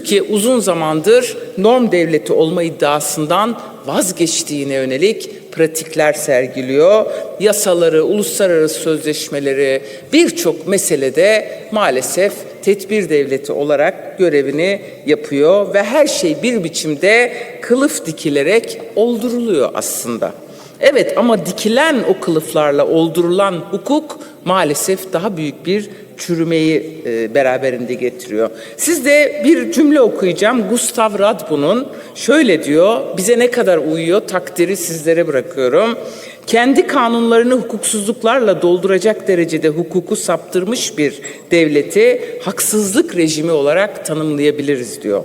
Türkiye uzun zamandır norm devleti olma iddiasından vazgeçtiğine yönelik pratikler sergiliyor. Yasaları, uluslararası sözleşmeleri birçok meselede maalesef tedbir devleti olarak görevini yapıyor ve her şey bir biçimde kılıf dikilerek olduruluyor aslında. Evet ama dikilen o kılıflarla oldurulan hukuk maalesef daha büyük bir çürümeyi e, beraberinde getiriyor. Sizde bir cümle okuyacağım. Gustav Radbu'nun şöyle diyor. Bize ne kadar uyuyor takdiri sizlere bırakıyorum. Kendi kanunlarını hukuksuzluklarla dolduracak derecede hukuku saptırmış bir devleti haksızlık rejimi olarak tanımlayabiliriz diyor.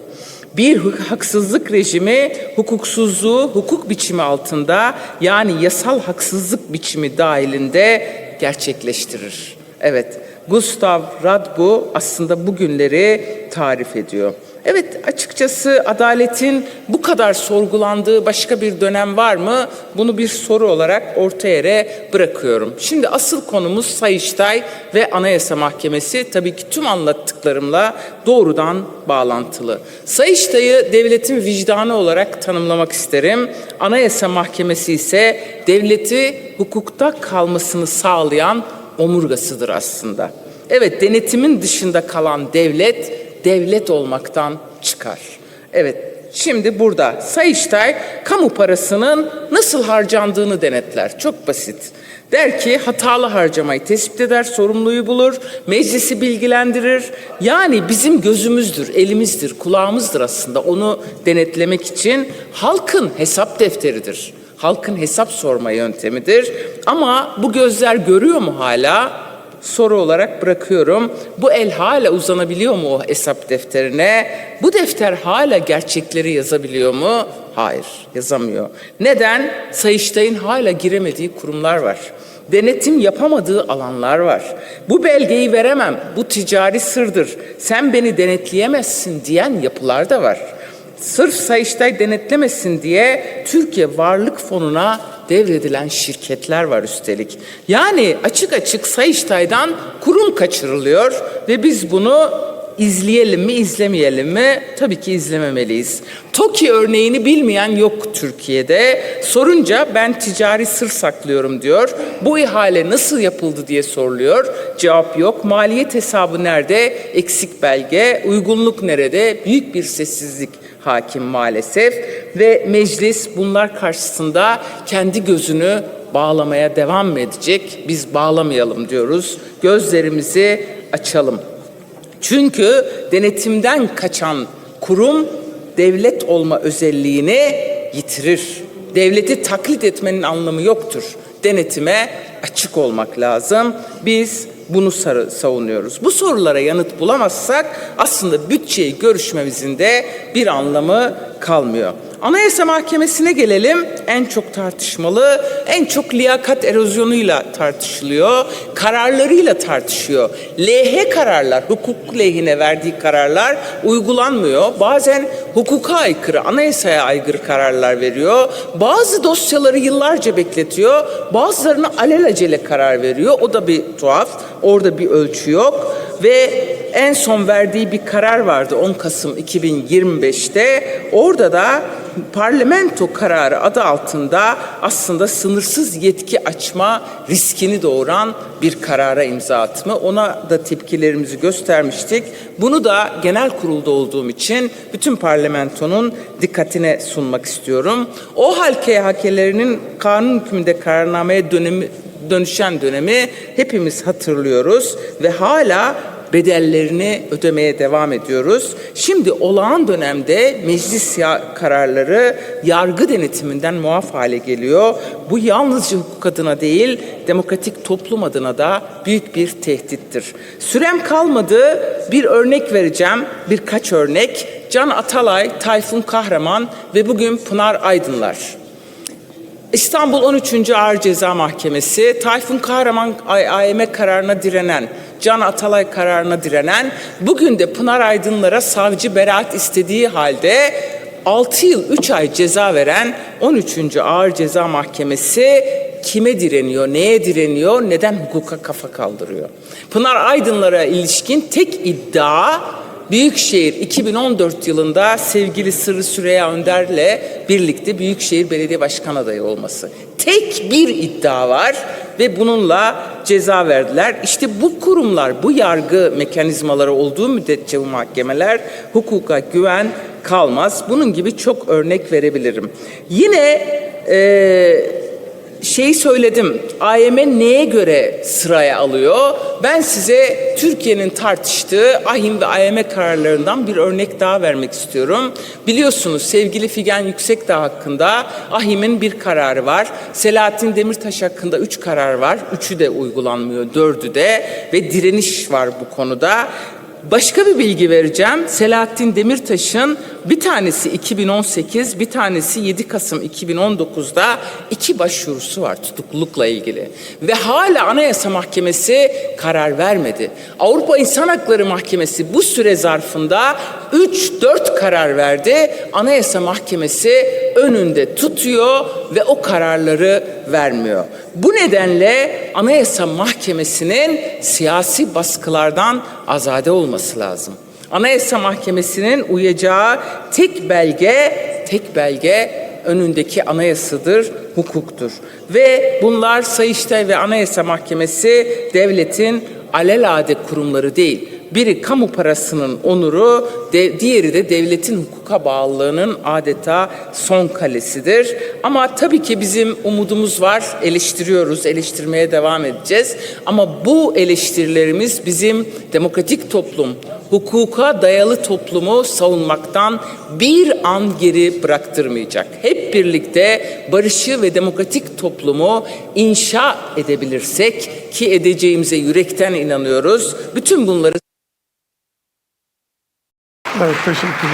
Bir haksızlık rejimi hukuksuzluğu hukuk biçimi altında yani yasal haksızlık biçimi dahilinde gerçekleştirir. Evet, Gustav Radbu aslında bugünleri tarif ediyor. Evet, açıkçası adaletin bu kadar sorgulandığı başka bir dönem var mı? Bunu bir soru olarak orta yere bırakıyorum. Şimdi asıl konumuz Sayıştay ve Anayasa Mahkemesi. Tabii ki tüm anlattıklarımla doğrudan bağlantılı. Sayıştay'ı devletin vicdanı olarak tanımlamak isterim. Anayasa Mahkemesi ise devleti hukukta kalmasını sağlayan omurgasıdır aslında. Evet, denetimin dışında kalan devlet devlet olmaktan çıkar. Evet, şimdi burada Sayıştay kamu parasının nasıl harcandığını denetler. Çok basit. Der ki hatalı harcamayı tespit eder, sorumluyu bulur, meclisi bilgilendirir. Yani bizim gözümüzdür, elimizdir, kulağımızdır aslında onu denetlemek için halkın hesap defteridir. Halkın hesap sorma yöntemidir. Ama bu gözler görüyor mu hala? soru olarak bırakıyorum. Bu el hala uzanabiliyor mu o hesap defterine? Bu defter hala gerçekleri yazabiliyor mu? Hayır, yazamıyor. Neden? Sayıştay'ın hala giremediği kurumlar var. Denetim yapamadığı alanlar var. Bu belgeyi veremem, bu ticari sırdır. Sen beni denetleyemezsin diyen yapılar da var. Sırf Sayıştay denetlemesin diye Türkiye Varlık Fonu'na devredilen şirketler var üstelik. Yani açık açık Sayıştay'dan kurum kaçırılıyor ve biz bunu izleyelim mi izlemeyelim mi? Tabii ki izlememeliyiz. TOKİ örneğini bilmeyen yok Türkiye'de. Sorunca ben ticari sır saklıyorum diyor. Bu ihale nasıl yapıldı diye soruluyor. Cevap yok. Maliyet hesabı nerede? Eksik belge. Uygunluk nerede? Büyük bir sessizlik hakim maalesef ve meclis bunlar karşısında kendi gözünü bağlamaya devam edecek? Biz bağlamayalım diyoruz. Gözlerimizi açalım. Çünkü denetimden kaçan kurum devlet olma özelliğini yitirir. Devleti taklit etmenin anlamı yoktur. Denetime açık olmak lazım. Biz bunu savunuyoruz. Bu sorulara yanıt bulamazsak aslında bütçeyi görüşmemizin de bir anlamı kalmıyor. Anayasa Mahkemesi'ne gelelim. En çok tartışmalı, en çok liyakat erozyonuyla tartışılıyor. Kararlarıyla tartışıyor. LH kararlar, hukuk lehine verdiği kararlar uygulanmıyor. Bazen hukuka aykırı, anayasaya aykırı kararlar veriyor. Bazı dosyaları yıllarca bekletiyor. Bazılarını alelacele karar veriyor. O da bir tuhaf. Orada bir ölçü yok ve en son verdiği bir karar vardı 10 Kasım 2025'te. Orada da parlamento kararı adı altında aslında sınırsız yetki açma riskini doğuran bir karara imza atma. Ona da tepkilerimizi göstermiştik. Bunu da genel kurulda olduğum için bütün parlamentonun dikkatine sunmak istiyorum. O hal KHK'lerinin kanun hükmünde kararnameye dönemi dönüşen dönemi hepimiz hatırlıyoruz ve hala bedellerini ödemeye devam ediyoruz. Şimdi olağan dönemde meclis kararları yargı denetiminden muaf hale geliyor. Bu yalnızca hukuk adına değil, demokratik toplum adına da büyük bir tehdittir. Sürem kalmadı. Bir örnek vereceğim. Birkaç örnek. Can Atalay, Tayfun Kahraman ve bugün Pınar Aydınlar. İstanbul 13. Ağır Ceza Mahkemesi, Tayfun Kahraman AYM kararına direnen, Can Atalay kararına direnen, bugün de Pınar Aydınlara savcı beraat istediği halde 6 yıl 3 ay ceza veren 13. Ağır Ceza Mahkemesi kime direniyor, neye direniyor, neden hukuka kafa kaldırıyor? Pınar Aydınlara ilişkin tek iddia Büyükşehir 2014 yılında sevgili Sırrı Süreyya Önder'le birlikte Büyükşehir Belediye Başkan adayı olması. Tek bir iddia var ve bununla ceza verdiler. İşte bu kurumlar, bu yargı mekanizmaları olduğu müddetçe bu mahkemeler hukuka güven kalmaz. Bunun gibi çok örnek verebilirim. Yine eee şey söyledim. AYM neye göre sıraya alıyor? Ben size Türkiye'nin tartıştığı AHİM ve AYM kararlarından bir örnek daha vermek istiyorum. Biliyorsunuz sevgili Figen Yüksekdağ hakkında AHİM'in bir kararı var. Selahattin Demirtaş hakkında üç karar var. Üçü de uygulanmıyor, dördü de ve direniş var bu konuda. Başka bir bilgi vereceğim. Selahattin Demirtaş'ın bir tanesi 2018, bir tanesi 7 Kasım 2019'da iki başvurusu var tutuklulukla ilgili. Ve hala Anayasa Mahkemesi karar vermedi. Avrupa İnsan Hakları Mahkemesi bu süre zarfında 3-4 karar verdi. Anayasa Mahkemesi önünde tutuyor ve o kararları vermiyor. Bu nedenle Anayasa Mahkemesi'nin siyasi baskılardan azade olması lazım. Anayasa Mahkemesi'nin uyacağı tek belge, tek belge önündeki anayasıdır, hukuktur. Ve bunlar Sayıştay ve Anayasa Mahkemesi devletin alelade kurumları değil. Biri kamu parasının onuru, de, diğeri de devletin hukuka bağlılığının adeta son kalesidir. Ama tabii ki bizim umudumuz var, eleştiriyoruz, eleştirmeye devam edeceğiz. Ama bu eleştirilerimiz bizim demokratik toplum, hukuka dayalı toplumu savunmaktan bir an geri bıraktırmayacak. Hep birlikte barışı ve demokratik toplumu inşa edebilirsek ki edeceğimize yürekten inanıyoruz. Bütün bunları Evet teşekkürler.